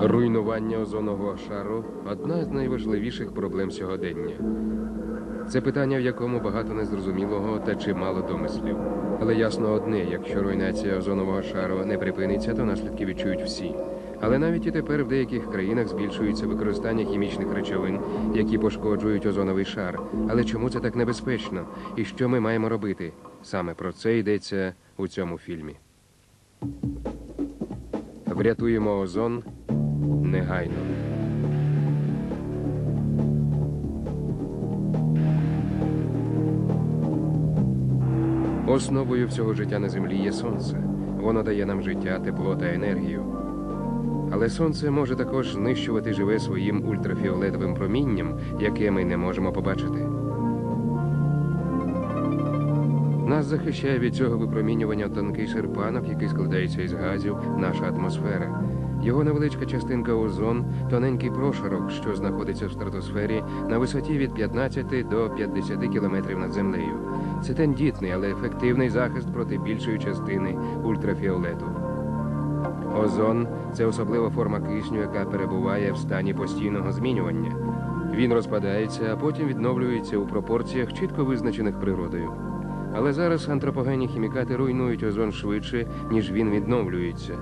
Руйнування озонового шару одна з найважливіших проблем сьогодення. Це питання, в якому багато незрозумілого та чимало домислів. Але ясно одне: якщо руйнація озонового шару не припиниться, то наслідки відчують всі. Але навіть і тепер в деяких країнах збільшується використання хімічних речовин, які пошкоджують озоновий шар. Але чому це так небезпечно? І що ми маємо робити? Саме про це йдеться у цьому фільмі. Врятуємо озон негайно. Основою всього життя на землі є сонце. Воно дає нам життя, тепло та енергію. Але сонце може також знищувати живе своїм ультрафіолетовим промінням, яке ми не можемо побачити. Нас захищає від цього випромінювання тонкий серпанок, який складається із газів, наша атмосфера. Його невеличка частинка озон тоненький прошарок, що знаходиться в стратосфері на висоті від 15 до 50 кілометрів над землею. Це тендітний, але ефективний захист проти більшої частини ультрафіолету. Озон це особлива форма кисню, яка перебуває в стані постійного змінювання. Він розпадається, а потім відновлюється у пропорціях, чітко визначених природою. Але зараз антропогенні хімікати руйнують озон швидше, ніж він відновлюється.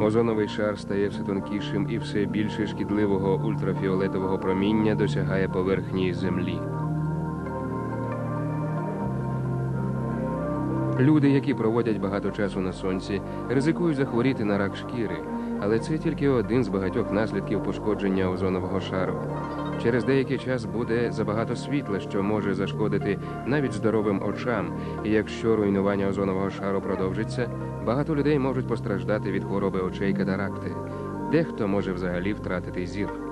Озоновий шар стає все тонкішим і все більше шкідливого ультрафіолетового проміння досягає поверхні землі. Люди, які проводять багато часу на сонці, ризикують захворіти на рак шкіри, але це тільки один з багатьох наслідків пошкодження озонового шару. Через деякий час буде забагато світла, що може зашкодити навіть здоровим очам. І якщо руйнування озонового шару продовжиться, багато людей можуть постраждати від хвороби очей катаракти. Дехто може взагалі втратити зір.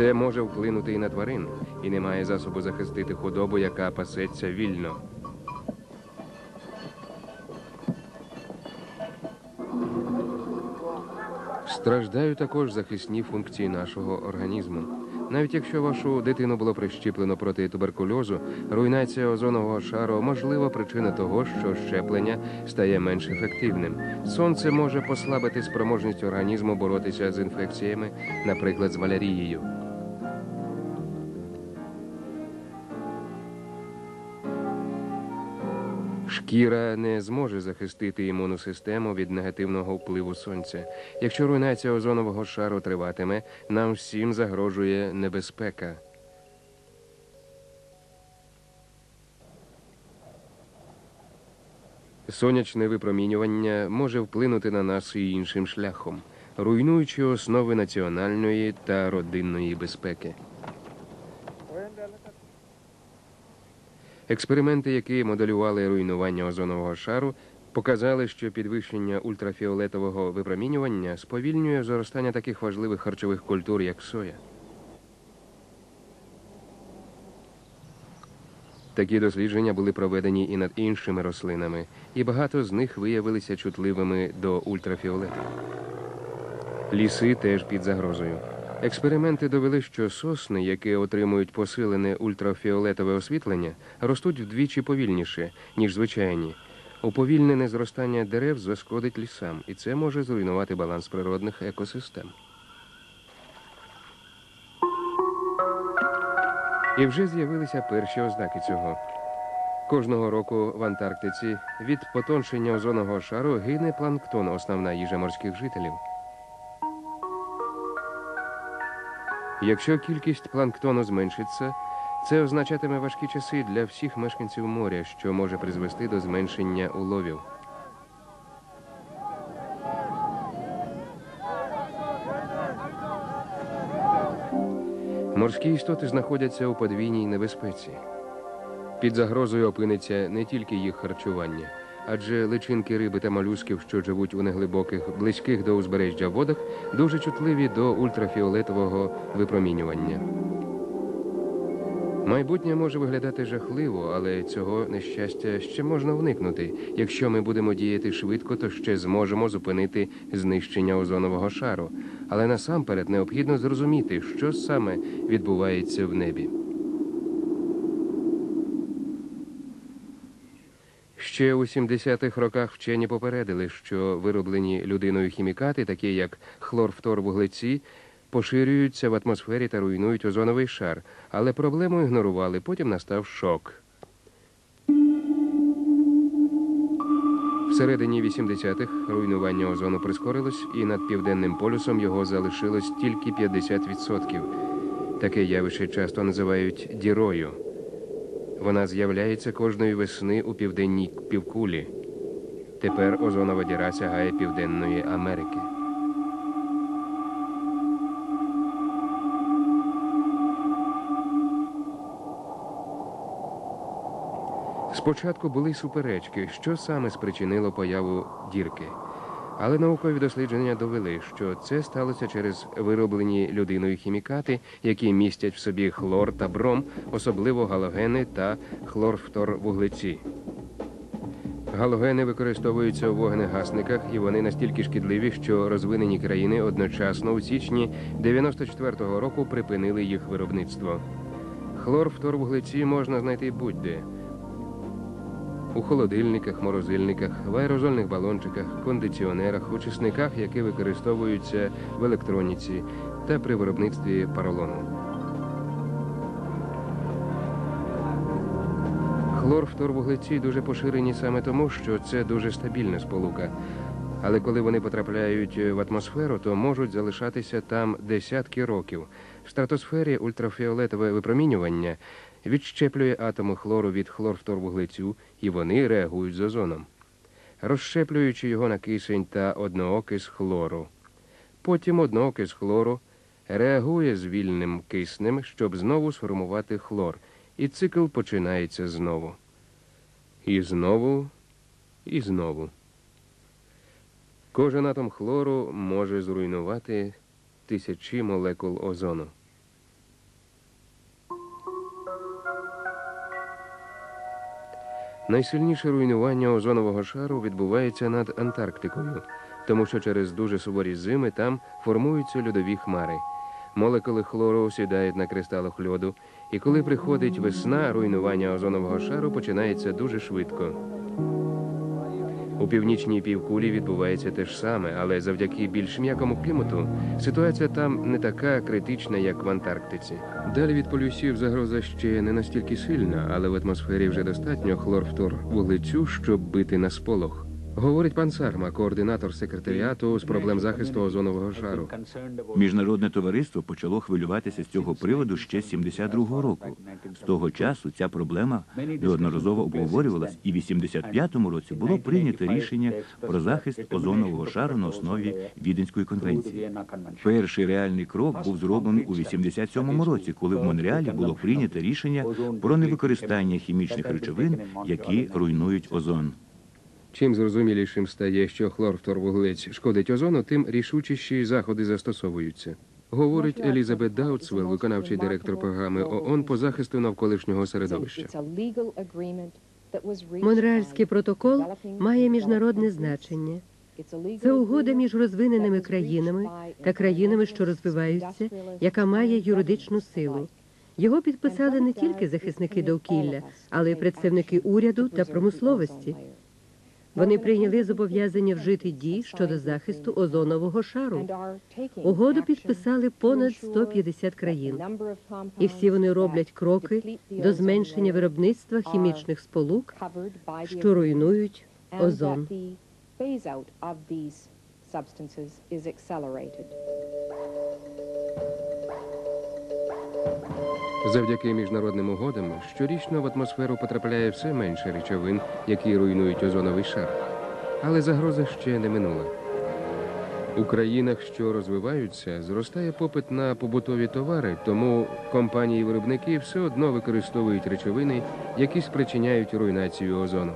Це може вплинути і на тварин, і немає засобу захистити худобу, яка пасеться вільно. Страждають також захисні функції нашого організму. Навіть якщо вашу дитину було прищеплено проти туберкульозу, руйнація озонового шару можлива причина того, що щеплення стає менш ефективним. Сонце може послабити спроможність організму боротися з інфекціями, наприклад, з малярією. Шкіра не зможе захистити імунну систему від негативного впливу сонця. Якщо руйнація озонового шару триватиме, нам всім загрожує небезпека. Сонячне випромінювання може вплинути на нас і іншим шляхом, руйнуючи основи національної та родинної безпеки. Експерименти, які моделювали руйнування озонового шару, показали, що підвищення ультрафіолетового випромінювання сповільнює зростання таких важливих харчових культур, як соя. Такі дослідження були проведені і над іншими рослинами, і багато з них виявилися чутливими до ультрафіолету. Ліси теж під загрозою. Експерименти довели, що сосни, які отримують посилене ультрафіолетове освітлення, ростуть вдвічі повільніше, ніж звичайні. Уповільнене зростання дерев зашкодить лісам, і це може зруйнувати баланс природних екосистем. І вже з'явилися перші ознаки цього. Кожного року в Антарктиці від потоншення озонового шару гине планктон, основна їжа морських жителів. Якщо кількість планктону зменшиться, це означатиме важкі часи для всіх мешканців моря, що може призвести до зменшення уловів. Морські істоти знаходяться у подвійній небезпеці. Під загрозою опиниться не тільки їх харчування, адже личинки риби та молюсків, що живуть у неглибоких, близьких до узбережжя водах, дуже чутливі до ультрафіолетового випромінювання. Майбутнє може виглядати жахливо, але цього нещастя ще можна уникнути. Якщо ми будемо діяти швидко, то ще зможемо зупинити знищення озонового шару. Але насамперед необхідно зрозуміти, що саме відбувається в небі. Ще у 70-х роках вчені попередили, що вироблені людиною хімікати, такі як хлорфторвуглеці, поширюються в атмосфері та руйнують озоновий шар, але проблему ігнорували. Потім настав шок. Всередині 80-х руйнування озону прискорилось, і над південним полюсом його залишилось тільки 50%. Таке явище часто називають дірою. Вона з'являється кожної весни у південній півкулі. Тепер озонова діра сягає Південної Америки. Спочатку були суперечки, що саме спричинило появу дірки. Але наукові дослідження довели, що це сталося через вироблені людиною хімікати, які містять в собі хлор та бром, особливо галогени та хлорфторвуглеці. Галогени використовуються у вогнегасниках, і вони настільки шкідливі, що розвинені країни одночасно у січні 94-го року припинили їх виробництво. Хлорфторвуглеці можна знайти будь-де. У холодильниках, морозильниках, в аерозольних балончиках, кондиціонерах, очисниках, які використовуються в електроніці та при виробництві поролону. Хлорфторвуглеці дуже поширені саме тому, що це дуже стабільна сполука. Але коли вони потрапляють в атмосферу, то можуть залишатися там десятки років. В стратосфері ультрафіолетове випромінювання відщеплює атоми хлору від хлорфторвуглецю, і вони реагують з озоном, розщеплюючи його на кисень та одноокис хлору. Потім одноокис хлору реагує з вільним киснем, щоб знову сформувати хлор, і цикл починається знову. І знову, і знову. Кожен атом хлору може зруйнувати тисячі молекул озону. Найсильніше руйнування озонового шару відбувається над Антарктикою, тому що через дуже суворі зими там формуються льодові хмари. Молекули хлору осідають на кристалах льоду, і коли приходить весна, руйнування озонового шару починається дуже швидко. У північній півкулі відбувається те ж саме, але завдяки більш м'якому клімату ситуація там не така критична, як в Антарктиці. Далі від полюсів загроза ще не настільки сильна, але в атмосфері вже достатньо хлорфтор вуглецю, щоб бити на сполох. Говорить пан Сарма, координатор секретаріату з проблем захисту озонового шару. Міжнародне товариство почало хвилюватися з цього приводу ще з 72-го року. З того часу ця проблема неодноразово обговорювалась, і в 85-му році було прийнято рішення про захист озонового шару на основі Віденської конвенції. Перший реальний крок був зроблений у 87-му році, коли в Монреалі було прийнято рішення про невикористання хімічних речовин, які руйнують озон. Чим зрозумілішим стає, що хлорфторвуглець шкодить озону, тим рішучіші заходи застосовуються. Говорить Елізабет Даутсвелл, виконавчий директор програми ООН по захисту навколишнього середовища. Монреальський протокол має міжнародне значення. Це угода між розвиненими країнами та країнами, що розвиваються, яка має юридичну силу. Його підписали не тільки захисники довкілля, але й представники уряду та промисловості. Вони прийняли зобов'язання вжити дій щодо захисту озонового шару. Угоду підписали понад 150 країн. І всі вони роблять кроки до зменшення виробництва хімічних сполук, що руйнують озон. Завдяки міжнародним угодам щорічно в атмосферу потрапляє все менше речовин, які руйнують озоновий шар. Але загроза ще не минула. У країнах, що розвиваються, зростає попит на побутові товари, тому компанії-виробники все одно використовують речовини, які спричиняють руйнацію озону.